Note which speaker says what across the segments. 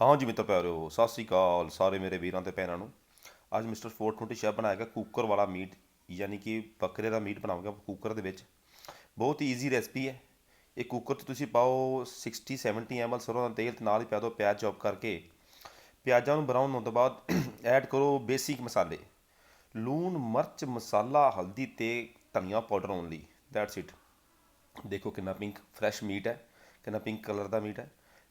Speaker 1: ਹਾਂ ਜੀ ਮਿੱਤਰ ਪਿਆਰਿਓ, ਸਤਿ ਸ੍ਰੀ ਅਕਾਲ ਸਾਰੇ ਮੇਰੇ ਵੀਰਾਂ ਤੇ ਭੈਣਾਂ ਨੂੰ। ਅੱਜ ਮਿਸਟਰ 420 ਸ਼ੈਫ ਬਣਾਏਗਾ ਕੁੱਕਰ ਵਾਲਾ ਮੀਟ ਯਾਨੀ ਕਿ ਬੱਕਰੇ ਦਾ ਮੀਟ ਬਣਾਵਾਂਗਾ ਕੁੱਕਰ ਦੇ ਵਿੱਚ। ਬਹੁਤ ਹੀ ਈਜ਼ੀ ਰੈਸਪੀ ਹੈ। ਇਹ ਕੁੱਕਰ 'ਚ ਤੁਸੀਂ ਪਾਓ 60 70 ml ਸਰੋਂ ਦਾ ਤੇਲ ਤੇ ਨਾਲ ਹੀ ਪਾ ਦਿਓ ਪਿਆਜ਼ ਚੌਪ ਕਰਕੇ। ਪਿਆਜ਼ਾਂ ਨੂੰ ਬਰਾਊਨ ਹੋਣ ਤੋਂ ਬਾਅਦ ਐਡ ਕਰੋ ਬੇਸਿਕ ਮਸਾਲੇ। ਲੂਣ, ਮਿਰਚ, ਮਸਾਲਾ, ਹਲਦੀ ਤੇ ਧਨੀਆ ਪਾਊਡਰ ਓਨਲੀ ਦੈਟਸ ਇਟ ਦੇਖੋ ਕਿੰਨਾ ਪਿੰਕ ਫਰੈਸ਼ ਮੀਟ ਹੈ, ਕਿੰਨਾ ਪਿੰਕ ਕਲਰ ਦਾ ਮੀਟ ਹੈ।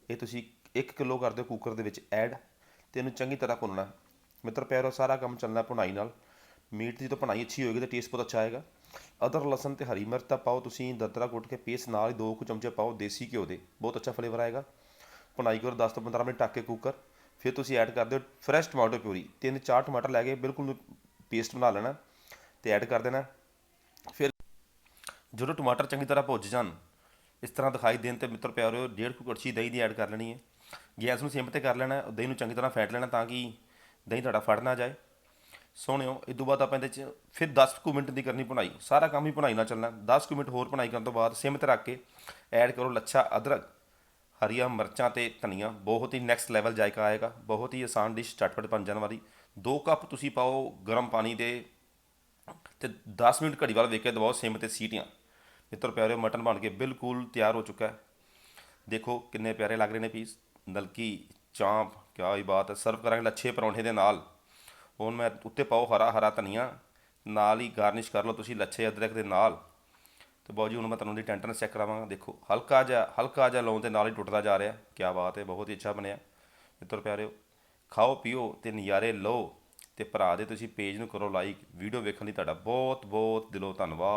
Speaker 1: ਇਹ ਤੁਸੀਂ 1 ਕਿਲੋ ਕਰ ਦਿਓ ਕੁੱਕਰ ਦੇ ਵਿੱਚ ਐਡ ਤੇ ਇਹਨੂੰ ਚੰਗੀ ਤਰ੍ਹਾਂ ਭੁੰਨਣਾ। ਮਿੱਤਰ ਪਿਆਰੋ, ਸਾਰਾ ਕੰਮ ਚੱਲਣਾ ਭੁਣਾਈ ਨਾਲ। ਮੀਟ ਦੀ ਜਦੋਂ ਭੁਨਾਈ ਅੱਛੀ ਹੋਏਗੀ ਤਾਂ ਟੇਸਟ ਬਹੁਤ ਅੱਛਾ ਆਏਗਾ। ਅਦਰ ਲਸਣ ਤੇ ਹਰੀ ਮਿਰਚ ਤਾਂ ਪਾਓ ਤੁਸੀਂ, ਦਰਦਰਾ ਕੁੱਟ ਕੇ ਪੇਸਟ ਨਾਲ ਹੀ ਦੋ ਕੁ ਚਮਚੇ ਪਾਓ, ਦੇਸੀ ਘਿਓ ਦੇ। ਬਹੁਤ ਅੱਛਾ ਫਲੇਵਰ ਆਏਗਾ। ਭੁਣਾਈ ਕਰੋ 10 ਤੋਂ 15 ਮਿੰਟ ਟੱਕ ਕੇ ਕੁੱਕਰ ਫਿਰ ਤੁਸੀਂ ਐਡ ਕਰ ਦਿਓ ਫਰੈਸ਼ ਟਮਾਟਰ ਪਿਊਰੀ ਤਿੰਨ ਚਾਰ ਟਮਾਟਰ ਲੈ ਕੇ ਬਿਲਕੁਲ ਪੇਸਟ ਬਣਾ ਲੈਣਾ ਤੇ ਐਡ ਕਰ ਦੇਣਾ। ਫਿਰ ਜਦੋਂ ਟਮਾਟਰ ਚੰਗੀ ਤਰ੍ਹਾਂ ਭੁੱਜ ਜਾਣ, ਇਸ ਤਰ੍ਹਾਂ ਦਿਖਾਈ ਦੇਣ ਤੇ ਮਿੱਤਰ ਪਿਆਰਿਓ ਡੇਢ ਕੁ ਕੜਛੀ ਦਹੀਂ ਦੀ ਐਡ ਕਰ ਲੈਣੀ ਹੈ। ਗੈਸ ਨੂੰ ਸਿਮ ਤੇ ਕਰ ਲੈਣਾ, ਦਹੀਂ ਨੂੰ ਚੰਗੀ ਤਰ੍ਹਾਂ ਫੈਟ ਲੈਣਾ ਤਾਂ ਕਿ ਦਹੀਂ ਤੁਹਾਡਾ ਫੜ ਨਾ ਜਾਏ। ਸੋਹਣਿਓ ਇਸ ਤੋਂ ਬਾਅਦ ਆਪਾਂ ਇਹਦੇ ਚ ਫਿਰ 10 ਕੁ ਮਿੰਟ ਦੀ ਕਰਨੀ ਭੁਨਾਈ। ਸਾਰਾ ਕੰਮ ਹੀ ਭੁਨਾਈ ਨਾਲ ਚੱਲਣਾ। 10 ਕੁ ਮਿੰਟ ਹੋਰ ਭੁਨਾਈ ਕਰਨ ਤੋਂ ਬਾਅਦ ਸਿਮ ਤੇ ਰੱਖ ਕੇ ਐਡ ਕਰੋ ਲੱਛਾ, ਅਦਰਕ, ਹਰੀਆਂ ਮਿਰਚਾਂ ਤੇ ਧਨੀਆ। ਬਹੁਤ ਹੀ ਨੈਕਸਟ ਲੈਵਲ ਜਾਇਕਾ ਆਏਗਾ। ਬਹੁਤ ਹੀ ਆਸਾਨ ਡਿਸ਼ ਝਟਪਟ ਬਣ ਜਾਣ ਵਾਲੀ। 2 ਕੱਪ ਤੁਸੀਂ ਪਾਓ ਗਰਮ ਪਾਣੀ ਦੇ ਤੇ 10 ਮਿੰਟ ਘੜੀ ਵਾਲਾ ਵੇਖ ਕੇ ਦਬਾਓ ਸਿਮ ਤੇ ਸੀਟੀਆਂ। ਮਿੱਤਰ ਪਿਆਰੇ ਮਟਨ ਬਣ ਕੇ ਬਿਲਕੁਲ ਤਿਆਰ ਹੋ ਚੁੱਕਾ ਹੈ। ਦੇਖੋ ਕਿੰਨੇ ਪਿਆਰੇ ਲੱਗ ਰਹੇ ਨੇ ਪੀਸ ਨਲਕੀ ਚਾਂਪ, ਕਿਆ ਹੀ ਬਾਤ ਹੈ। ਸਰਵ ਕਰਾਂਗੇ ਲੱਛੇ ਪਰੌਂਠੇ ਦੇ ਨਾਲ। ਹੁਣ ਮੈਂ ਉੱਤੇ ਪਾਓ ਹਰਾ ਹਰਾ ਧਨੀਆ। ਨਾਲ ਹੀ ਗਾਰਨਿਸ਼ ਕਰ ਲਓ ਤੁਸੀਂ ਲੱਛੇ ਅਦਰਕ ਦੇ ਨਾਲ। ਤੇ ਬਾਊ ਜੀ, ਹੁਣ ਮੈਂ ਤੁਹਾਨੂੰ ਦੀ ਟੈਂਟਨਸ ਚੈੱਕ ਕਰਾਵਾਂਗਾ ਦੇਖੋ, ਹਲਕਾ ਜਿਹਾ ਹਲਕਾ ਜਿਹਾ ਲਾਉਣ ਦੇ ਨਾਲ ਹੀ ਟੁੱਟਦਾ ਜਾ ਰਿਹਾ। ਕਿਆ ਬਾਤ ਹੈ, ਬਹੁਤ ਹੀ ਅੱਛਾ ਬਣਿਆ। ਮਿੱਤਰ ਪਿਆਰਿਓ, ਖਾਓ, ਪੀਓ ਤੇ ਨਜ਼ਾਰੇ ਲਓ। ਤੇ ਭਰਾ ਦੇ ਤੁਸੀਂ ਪੇਜ ਨੂੰ ਕਰੋ ਲਾਈਕ ਵੀਡੀਓ ਵੇਖਣ ਲਈ ਤੁਹਾਡਾ ਬਹੁਤ ਬਹੁਤ ਦਿਲੋਂ ਧੰਨਵਾਦ।